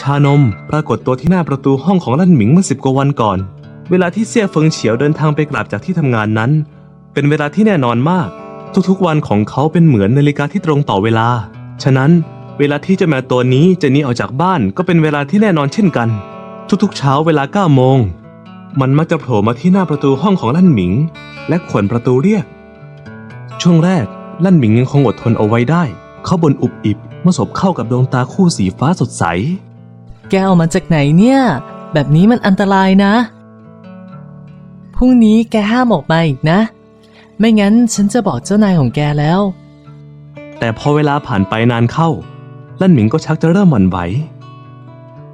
ชานมปรากฏตัวที่หน้าประตูห้องของลั่นหมิงเมื่อสิบกว่าวันก่อน เวลาที่เสี่ยเฟิงเฉียวเดินทางไปกลับจากที่ทำงานนั้น เป็นเวลาที่แน่นอนมาก ทุกๆวันของเขาเป็นเหมือนนาฬิกาที่ตรงต่อเวลา ฉะนั้นเวลาที่เจ้าแมวตัวนี้จะหนีออกจากบ้านก็เป็นเวลาที่แน่นอนเช่นกัน ทุกๆเช้าเวลา9โมงมันมักจะโผล่มาที่หน้าประตูห้องของลั่นหมิง และขวนประตูเรียก ช่วงแรกลั่นหมิงยังคงอดทนเอาไว้ได้ เขาบนอุบอิบเมื่อสบเข้ากับดวงตาคู่สีฟ้าสดใส แกเอามาจากไหนเนี่ย แบบนี้มันอันตรายนะ พรุ่งนี้แกห้ามออกมาอีกนะ ไม่งั้นฉันจะบอกเจ้านายของแกแล้ว แต่พอเวลาผ่านไปนานเข้า ลั่นหมิงก็ชักจะเริ่มหวั่นไหว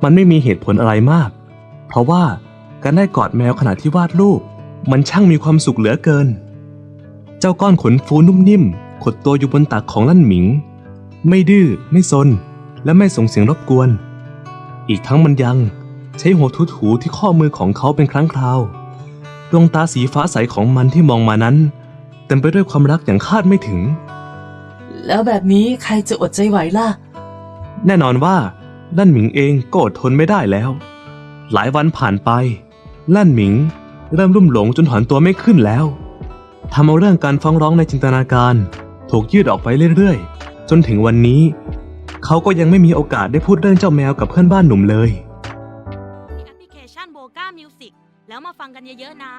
มันไม่มีเหตุผลอะไรมาก เพราะว่าการได้กอดแมวขณะที่วาดรูป มันช่างมีความสุขเหลือเกิน เจ้าก้อนขนฟูนุ่มนิ่มขดตัวอยู่บนตักของลั่นหมิง ไม่ดื้อไม่ซนและไม่ส่งเสียงรบกวน อีกทั้งมันยัง ใช้หัวทุดหูที่ข้อมือของเขาเป็นครั้งคราว ดวงตาสีฟ้าใสของมันที่มองมานั้น เต็มไปด้วยความรักอย่างคาดไม่ถึง แล้วแบบนี้ใครจะอดใจไหวล่ะ แน่นอนว่าลั่นหมิงเองก็อดทนไม่ได้แล้ว หลายวันผ่านไป ลั่นหมิงเริ่มรุ่มหลงจนถอนตัวไม่ขึ้นแล้วทำเอาเรื่องการฟ้องร้องในจินตนาการ ถูกยืดออกไปเรื่อยๆ จนถึงวันนี้ เขาก็ยังไม่มีโอกาสได้พูดเรื่องเจ้าแมวกับเพื่อนบ้านหนุ่มเลยที่แอปพลิเคชันโบก้ามิวสิกแล้วมาฟังกันเยอะๆนะ